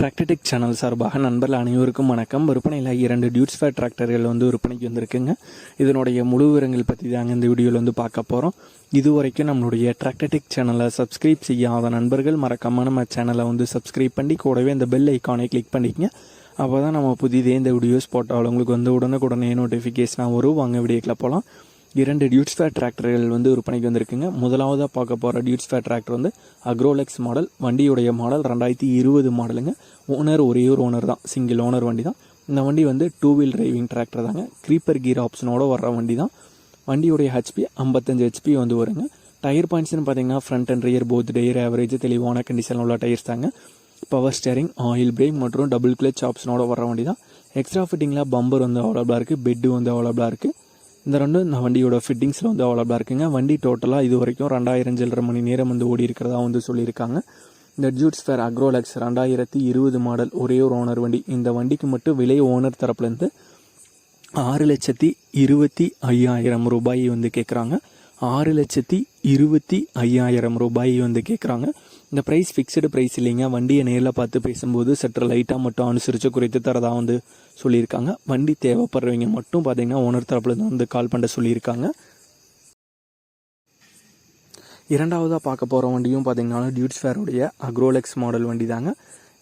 Tractor Tech channel சார்பாக நண்பர்கள் அனைவருக்கும் வணக்கம். விற்பனையில் இரண்டு டியூட்ஸ் ஃபேர் டிராக்டர்கள் வந்து விற்பனைக்கு வந்திருக்குங்க. இதனுடைய முழு விவரங்கள் பற்றி தாங்க இந்த வீடியோவில் வந்து பார்க்க போகிறோம் இது வரைக்கும் நம்மளுடைய டிராக்டர்டெக் சேனலை சப்ஸ்கிரைப் செய்யாத நண்பர்கள் மறக்காம நம்ம சேனலை வந்து சப்ஸ்கிரைப் பண்ணி கூடவே இந்த பெல் ஐக்கானை கிளிக் பண்ணிக்கங்க. அப்போ தான் நம்ம புதிதே இந்த வீடியோஸ் போட்டால் உங்களுக்கு வந்து உடனுக்குடனே நோட்டிஃபிகேஷனாக வரும். வாங்க வீடியோக்கில் போகலாம் இரண்டு டியூட்ஸ் ஃபேர் டிராக்டர்கள் வந்து விற்பனைக்கு வந்திருக்குங்க. முதலாவதாக பார்க்க போகிற டியூட்ஸ் ஃபேர் டிராக்டர் வந்து அக்ரோலெக்ஸ் மாடல் வண்டியுடைய மாடல் ரெண்டாயிரத்தி இருபது மாடலுங்க ஓனர் ஒரே ஒரு ஓனர் தான். சிங்கிள் ஓனர் வண்டி தான் இந்த வண்டி வந்து டூ வீல் டிரைவிங் டிராக்டர் தாங்க. க்ரீப்பர் கீர் ஆப்ஷனோட வர்ற வண்டி தான் வண்டியுடைய ஹெச்பி ஐம்பத்தஞ்சு ஹெச்பி வந்து வருங்க. டயர் பாயிண்ட்ஸ்னு பார்த்தீங்கன்னா front and rear both tyre average தெளிவான கண்டிஷனில் உள்ள டயர்ஸ் தாங்க. பவர் ஸ்டேரிங் ஆயில் பிரேக் மற்றும் டபுள் கிளச் ஆப்ஷனோட வர வண்டி தான் எக்ஸ்ட்ரா ஃபிட்டிங்கில் பம்பர் வந்து அவைலபிளாக இருக்குது பெட்டு வந்து அவைலபிளாக இருக்குது இந்த ரெண்டும் நான் வண்டியோட ஃபிட்டிங்ஸில் வந்து அவைலபிளாக இருக்குங்க. வண்டி டோட்டலாக இது வரைக்கும் ரெண்டாயிரம் சில்லரை மணி நேரம் வந்து ஓடி இருக்கிறதா வந்து சொல்லியிருக்காங்க. இந்த ஜூட்ஸ் ஃபேர் அக்ரோலக்ஸ் ரெண்டாயிரத்தி இருபது மாடல் ஒரே ஒரு ஓனர் வண்டி. இந்த வண்டிக்கு மட்டும் விலை ஓனர் தரப்புலேருந்து ஆறு லட்சத்தி இருபத்தி ஐயாயிரம் ரூபாய் வந்து கேட்குறாங்க. ஆறு லட்சத்தி இருபத்தி ஐயாயிரம் ரூபாய் வந்து கேட்குறாங்க. இந்த ப்ரைஸ் ஃபிக்ஸ்டு ப்ரைஸ் இல்லைங்க. வண்டியை நேரில் பார்த்து பேசும்போது சற்று லைட்டாக மட்டும் அனுசரித்து குறைத்து தரதாக வந்து சொல்லியிருக்காங்க. வண்டி தேவைப்படுறவங்க மட்டும் பார்த்தீங்கன்னா ஓனர் தரப்புல தான் வந்து கால் பண்ண சொல்லியிருக்காங்க. இரண்டாவதாக பார்க்க போகிற வண்டியும் பார்த்தீங்கன்னா டியூட்ஸ் ஃபேருடைய அக்ரோலெக்ஸ் மாடல் வண்டி தாங்க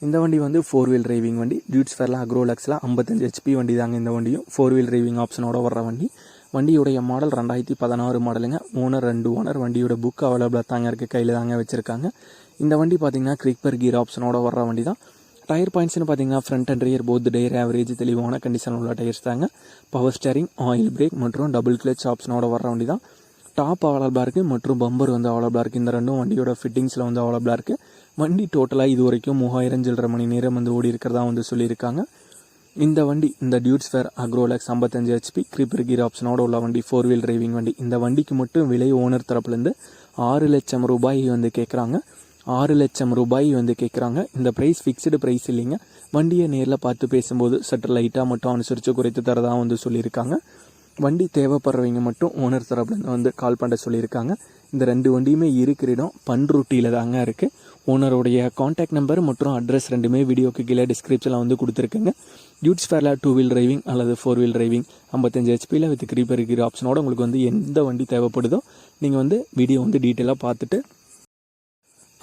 இந்த வண்டி வந்து ஃபோர் வீல் டிரைவிங் வண்டி. டியூட்ஸ் ஃபேரில் அக்ரோலெக்ஸில் ஐம்பத்தஞ்சு ஹெச்பி வண்டி தாங்க இந்த வண்டியும். ஃபோர் வீல் டிரைவிங் ஆப்ஷனோட வர்ற வண்டி. வண்டியுடைய மாடல் ரெண்டாயிரத்தி பதினாறு மாடலுங்க ஓனர் ரெண்டு ஓனர் வண்டியோட புக் அவைலபிளாக தாங்க இருக்குது கையில் தாங்க வச்சுருக்காங்க. இந்த வண்டி பார்த்தீங்கன்னா கிரிக்பர் கீர் ஆப்ஷனோட வர்ற வண்டி தான். டயர் பாயிண்ட்ஸ்னு பார்த்தீங்கன்னா front and rear both tyre average தெளிவான கண்டிஷன் உள்ள டயர்ஸ் தாங்க. பவர் ஸ்டேரிங் ஆயில் பிரேக் மற்றும் டபுள் கிளச் ஆப்ஷனோட வர வண்டி தான். டாப் அவைலபிளாக இருக்குது மற்றும் பம்பர் வந்து அவைலபிளாக இருக்குது இந்த ரெண்டும் வண்டியோட ஃபிட்டிங்ஸில் வந்து அவைலபிளாக இருக்குது வண்டி டோட்டலாக இது வரைக்கும் மூவாயிரம் சில்லரை மணி நேரம் வந்து ஓடி இருக்கிறதா வந்து சொல்லியிருக்காங்க. இந்த வண்டி இந்த டியூட்ஸ் ஃபேர் அக்ரோலாக்ஸ் ஐம்பத்தஞ்சு ஹெச்பி கிரிப்பர் கீர் ஆப்ஷனோட உள்ள வண்டி ஃபோர் வீல் டிரைவிங் வண்டி. இந்த வண்டிக்கு மட்டும் விலை ஓனர் தரப்புலேருந்து ஆறு லட்சம் ரூபாய் வந்து கேட்குறாங்க ஆறு லட்சம் ரூபாய் வந்து கேட்குறாங்க இந்த ப்ரைஸ் ஃபிக்ஸ்டு ப்ரைஸ் இல்லைங்க. வண்டியை நேரில் பார்த்து பேசும்போது சற்று லைட்டாக மட்டும் அனுசரித்து குறைத்து தரதாக வந்து சொல்லியிருக்காங்க. வண்டி தேவைப்படுறவங்க மட்டும் ஓனர் தரப்புலேருந்து வந்து கால் பண்ண சொல்லியிருக்காங்க. இந்த ரெண்டு வண்டியுமே இருக்கிற இடம் பன்ருட்டியில் தாங்க இருக்குது ஓனருடைய காண்டாக்ட் நம்பர் மற்றும் அட்ரஸ் ரெண்டுமே வீடியோக்கு கீழே டிஸ்கிரிப்ஷனில் வந்து கொடுத்துருக்குங்க. டியூட்ஸ் ஃபேரில் டூ வீல் டிரைவிங் அல்லது ஃபோர் வீல் டிரைவிங் ஐம்பத்தஞ்சு ஹெச்பியில் வித் கிரீப்பர் இருக்கிற ஆப்ஷனோட உங்களுக்கு வந்து எந்த வண்டி தேவைப்படுதோ நீங்கள் வந்து வீடியோ வந்து டீட்டெயிலாக பார்த்துட்டு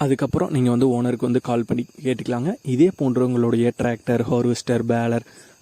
அதுக்கப்புறம் நீங்கள் வந்து ஓனருக்கு வந்து கால் பண்ணி கேட்டுக்கலாங்க. இதே போன்ற உங்களுடைய டிராக்டர் ஹார்வெஸ்டர் பேலர்